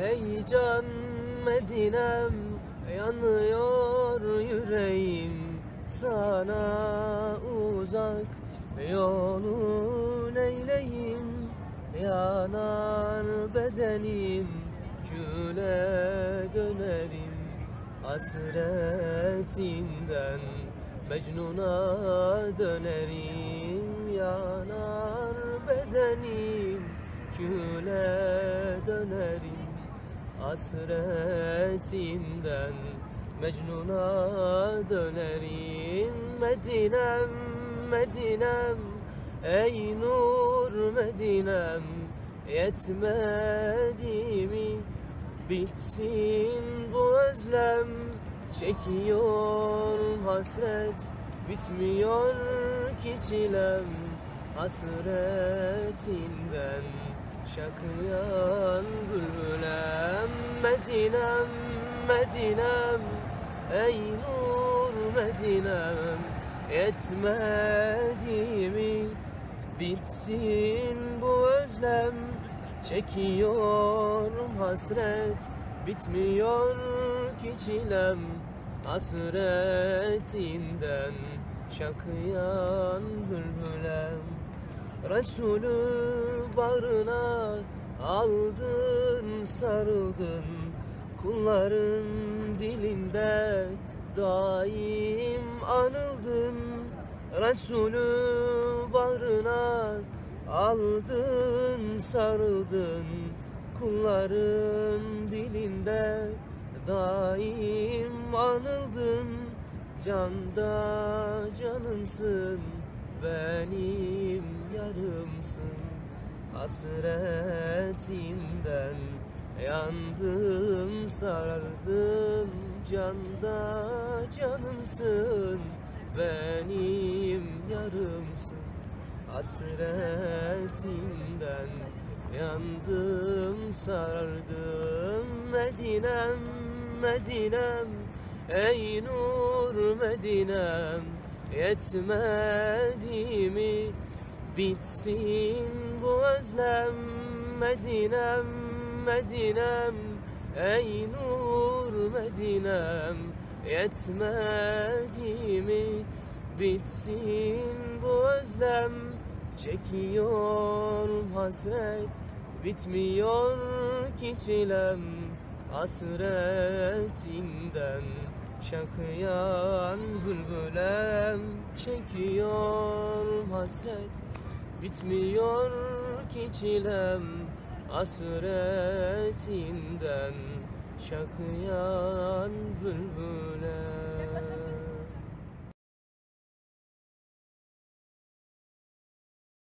Ey can Medinem yanıyor yüreğim. Sana uzak yolun eyleyim yanar bedenim küle dönerim. Hasretinden Mecnun'a dönerim. Yanar bedenim küle dönerim hasretinden Mecnun'a dönerim Medinem Medinem Ey nur Medinem Yetmedi mi bitsin bu özlem Çekiyorum hasret bitmiyor ki çilem Hasretinden şakıyan bülbülem Medinem Medinem Ey nur Medinem Yetmedi mi bitsin bu özlem. Çekiyorum hasret bitmiyor ki çilem. Hasretinden şakıyan bülbülem Resulü bağrına aldın sarıldın. Kulların dilinde daim anıldın Resulü bağrına aldın sarıldın. Kulların dilinde daim anıldın. Canda canımsın benim yarımsın Hasretinden yandım sarardım Canda canımsın benim yarımsın. Hasretinden yandım sarardım Medinem Medinem Ey nur Medinem Yetmedi mi bitsin bu özlem Medinem Medinem Ey nur Medinem Yetmedi mi bitsin bu özlem. Çekiyorum hasret bitmiyor ki çilem Hasretinden şakıyan bülbülem. Çekiyorum hasret bitmiyor ki çilem Hasretinden şakıyan bülbülem